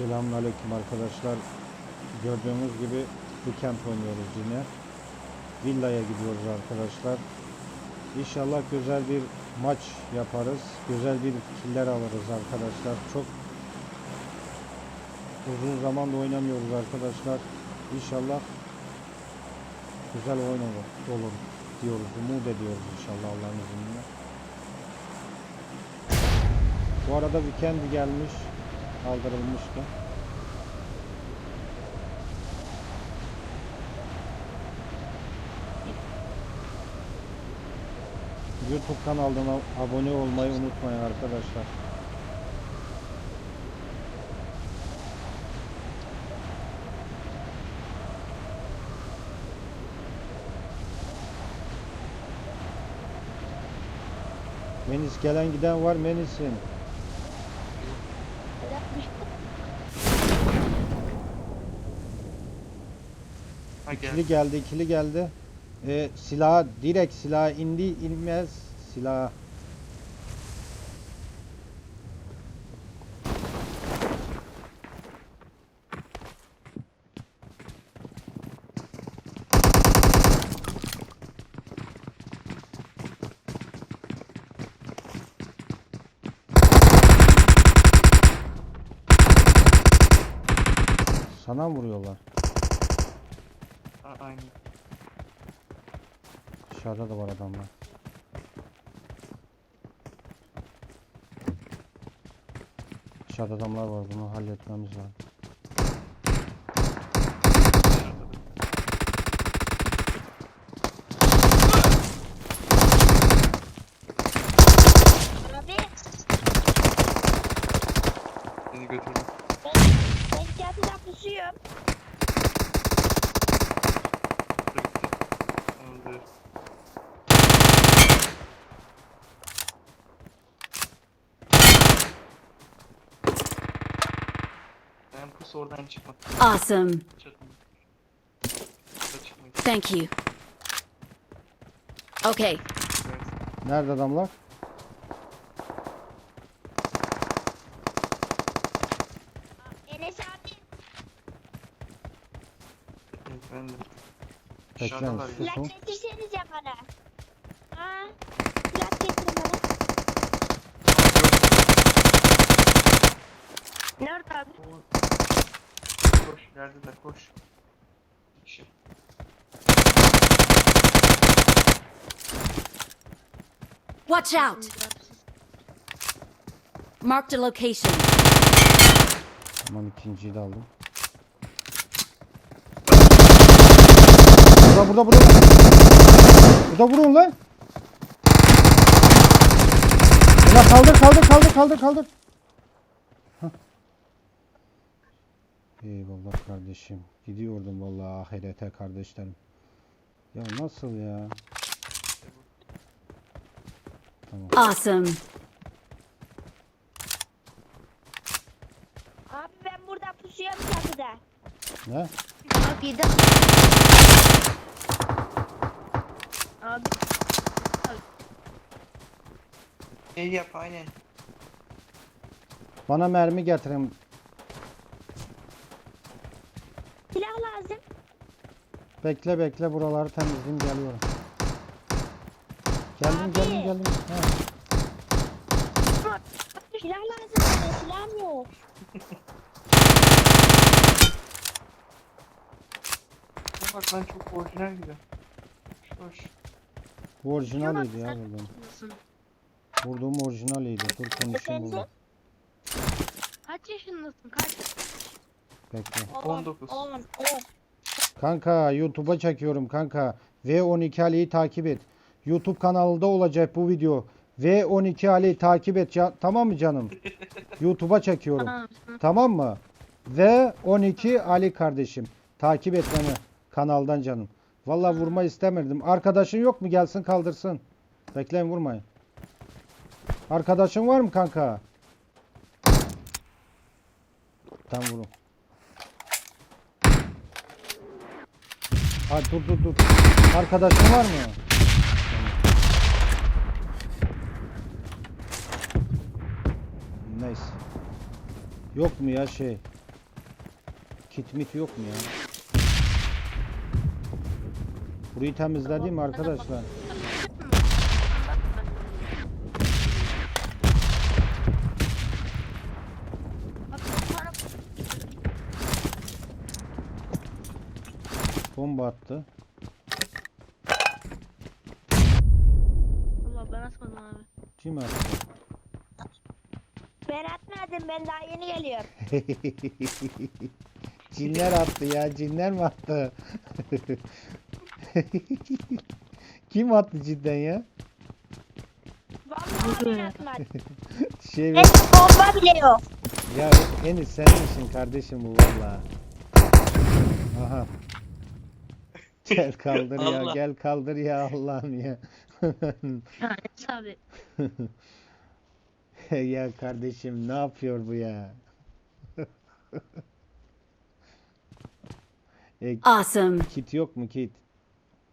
Selamünaleyküm arkadaşlar. Gördüğünüz gibi Weekend oynuyoruz yine. Villaya gidiyoruz arkadaşlar. İnşallah güzel bir maç yaparız. Güzel bir killer alırız arkadaşlar. Çok uzun zamanda oynamıyoruz arkadaşlar. İnşallah güzel oyun olur, diyoruz. Umut ediyoruz inşallah Allah'ın izniyle. Bu arada Weekend gelmiş. Kaldırılmıştı. YouTube kanalına abone olmayı unutmayın arkadaşlar. Menis gelen giden var Menis'in. İkili geldi, ikili geldi. Ee, silah direkt silah indi inmez silah. Sana vuruyorlar? Ha, aynen. Dışarıda da var adamlar. Dışarıda adamlar var. Bunu halletmemiz lazım. Dışarıda da. Abi Seni götürdüm. ben, ben kendimden pusuyorum. Tamamdır. Ben pus oradan çıkma. Awesome. Thank you. Okay. Nerede adamlar? Enes abi Evet, de. Dışarıdalar misin? ya. Plak getirsenize bana. Ha? Plak getirin bana. Nerede abi? Koş, neredeler koş. Bir kişi. Watch out. Marked a location. Tamam ikinciyi de aldım. Burada burada burada. Burada vurun lan. Ulan kaldır kaldır kaldır kaldır kaldır. Eyvallah kardeşim. Gidiyordum vallahi ahirete kardeşlerim. Ya nasıl ya? Tamam. Awesome. Abi ben burada pusuyorum çatıda. Ne? Abi yedi. Abi. İyi yap aynen. Bana mermi getirin. Silah lazım. Bekle bekle buraları temizleyeyim geliyorum. Geldim Abi. geldim geldim. Silah lazım. Bana silahım yok. Bak ben çok orijinal gibi. Hoş. Bu orijinaliydi ya vurduğum. Vurduğum orijinaliydi. Dur konuşayım burada. Kaç yaşındasın? Kaç? Bekle. 19. 10, 10. Kanka YouTube'a çekiyorum kanka. V12 Ali'yi takip et. YouTube kanalında olacak bu video. V12 Ali takip et. ca- tamam mı canım? YouTube'a çekiyorum. Tamam. mı? V12 Ali kardeşim. Takip et beni kanaldan canım. Vallahi vurma istemedim. Arkadaşın yok mu? Gelsin kaldırsın. Bekleyin vurmayın. Arkadaşın var mı kanka? Tam vurun. Hadi dur dur dur. Arkadaşın var mı? Neyse. Yok mu ya şey? Kit mit yok mu ya? Burayı temizledim arkadaşlar. Bak bu para Bomba attı. Allah ben atmadım abi. Kim attı? Ben atmadım ben daha yeni geliyorum. cinler attı ya. Cinler mi attı? Kim attı cidden ya? Vallahi ben atmadım. Şey Benim bomba bile yok. ya Enis sen misin kardeşim bu valla? Aha. Gel kaldır ya Allah. gel kaldır ya Allah'ım ya. Ha Enes abi. ya kardeşim ne yapıyor bu ya? e, Awesome. kit yok mu kit?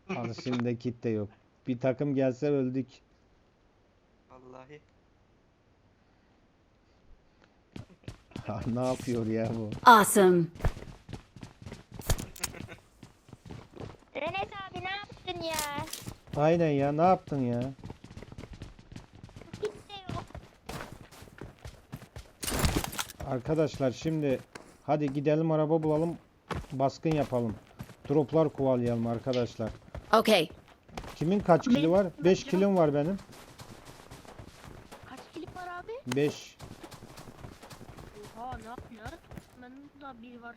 Al şimdi kit de yok. Bir takım gelse öldük. Vallahi. Ha, ne yapıyor ya bu? Awesome. Enes abi ne yaptın ya? Aynen ya ne yaptın ya? Hiç de yok. Arkadaşlar şimdi hadi gidelim araba bulalım. Baskın yapalım. Droplar kovalayalım arkadaşlar. Okay. Kimin kaç kili Benim- var? 5 kilim var benim. Kaç kilik var abi? 5. Oha ne yapıyor? Benim daha bir var.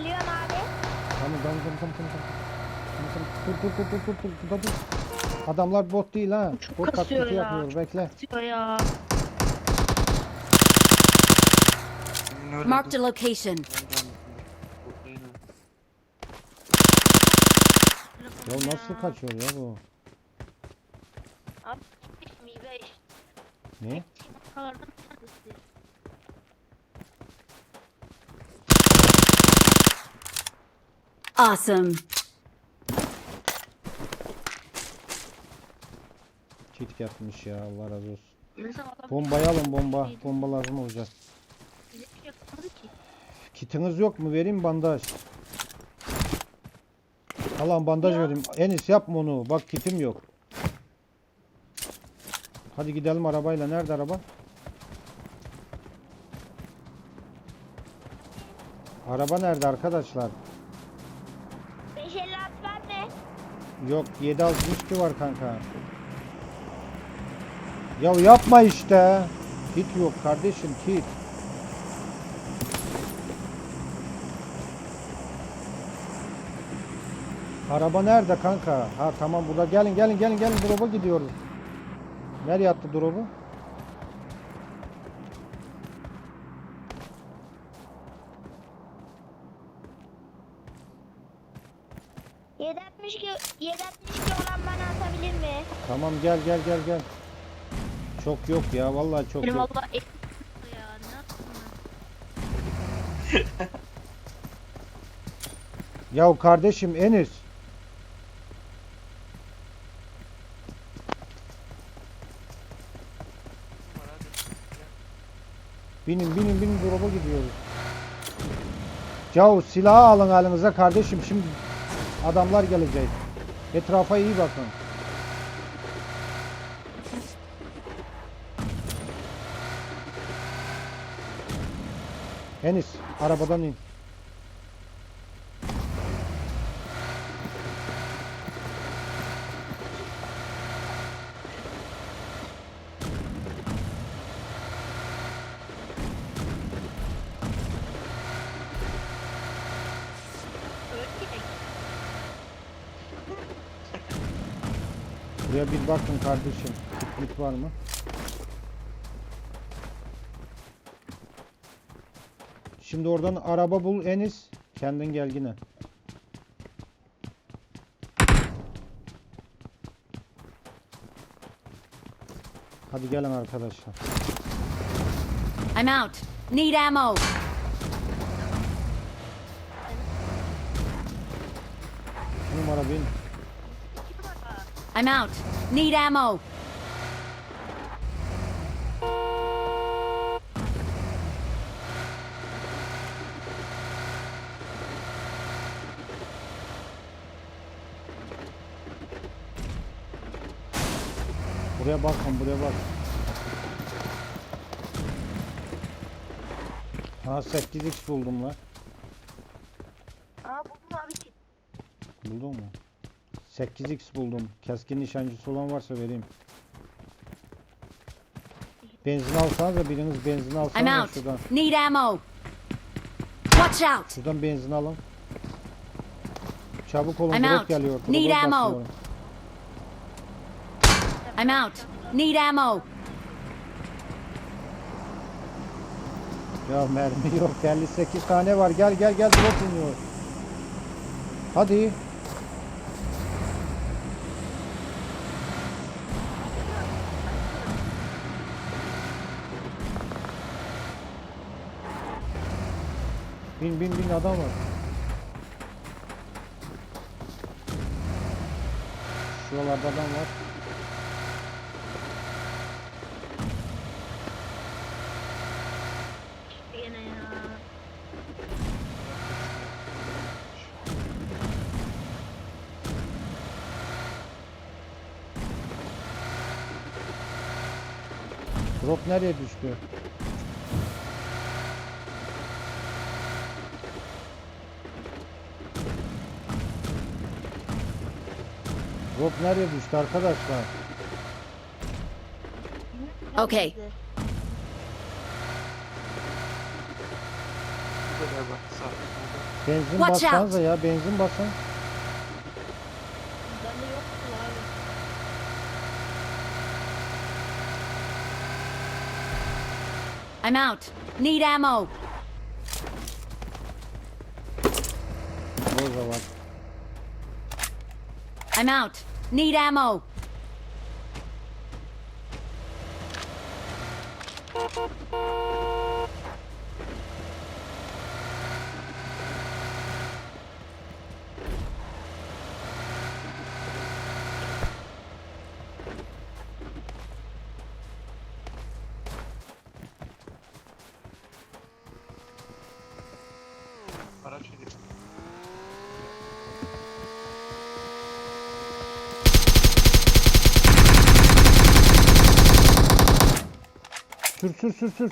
Geliyorum abi. Tamam tamam tamam tamam tamam. Tamam. Dur dur dur dur dur dur dur dur. Adamlar bot değil ha. Çok Bot kasıyor ya. yapıyor. Bekle. Atıyor ya. Marked a location. Ya nasıl kaçıyor ya bu? Abi 5 mi 5? Ne bir tanesi. Awesome. Kit yapmış ya Allah razı olsun. Bombayı alın bomba. Bomba lazım olacak. Kitiniz yok mu? Vereyim bandaj. Alan bandaj Ya. vereyim. Enis yapma onu. Bak kitim yok. Hadi gidelim arabayla. Nerede araba? Araba nerede arkadaşlar? Yok 762 var kanka. Ya yapma işte. Kit yok kardeşim kit. Araba nerede kanka? Ha tamam burada gelin gelin gelin gelin drop'a gidiyoruz. Nereye attı drop'u? ...762 762 olan bana atabilir mi? Tamam gel gel gel gel. Çok yok ya vallahi çok Benim yok. valla elim tuttu ya. Ne yaptın? Ya kardeşim Enis. Binin binin binin drop'a gidiyoruz. Yahu silahı alın elinize kardeşim şimdi adamlar gelecek. Etrafa iyi bakın. Enis arabadan in. Buraya bir bakın kardeşim. Kitlik var mı? Şimdi oradan araba bul Enis. Kendin gel yine. Hadi gelin arkadaşlar. I'm out. Need ammo. Numara bin. I'm out. Need ammo. Buraya bakın buraya bak. Ha 8x buldum lan. Aa buldum abi. Buldun mu? 8x buldum. Keskin nişancısı olan varsa vereyim. Benzin alsanız da biriniz benzin I'm alsanız out. şuradan. Need ammo. Watch out. Şuradan benzin alın. Çabuk olun I'm drop out. geliyor. Need Drop'a ammo. basıyorum. I'm out. Need ammo. Ya mermi yok 58 tane var gel gel gel drop iniyor. Hadi. Bin bin bin adam var. Şuralarda adam var. Drop nereye düştü? Drop nereye düştü arkadaşlar? Okay. Benzin Watch bassanıza ya benzin basın. Bende abi? I'm out. Need ammo. I'm out. Need ammo. Sür sür sür sür.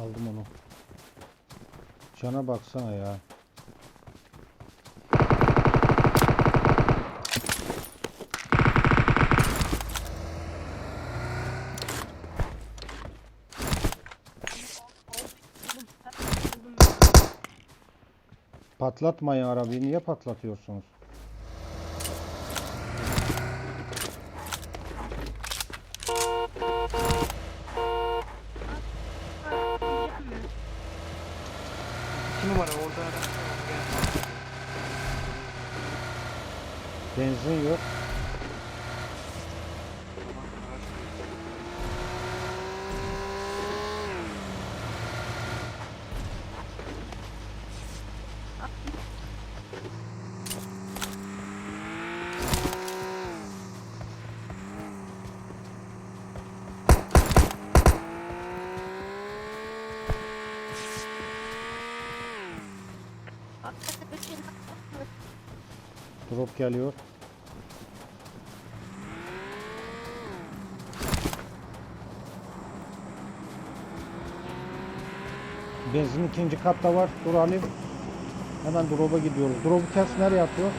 Aldım onu. Cana baksana ya. Patlatmayın arabayı. Niye patlatıyorsunuz? İki numara orada. Benzin yok. Drop geliyor. Benzin ikinci katta var. Dur alayım. Hemen drop'a gidiyoruz. Drop'u kes nereye atıyor?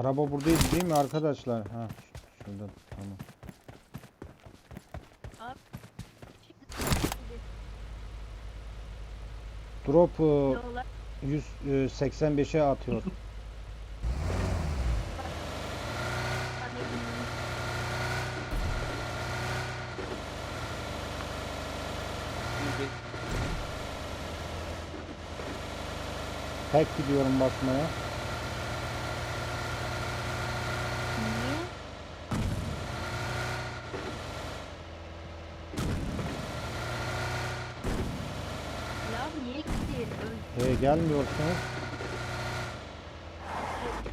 Araba buradaydı değil mi arkadaşlar? Ha şurada tamam. Drop 185'e e, atıyor. Tek gidiyorum basmaya. Gelmiyorsunuz.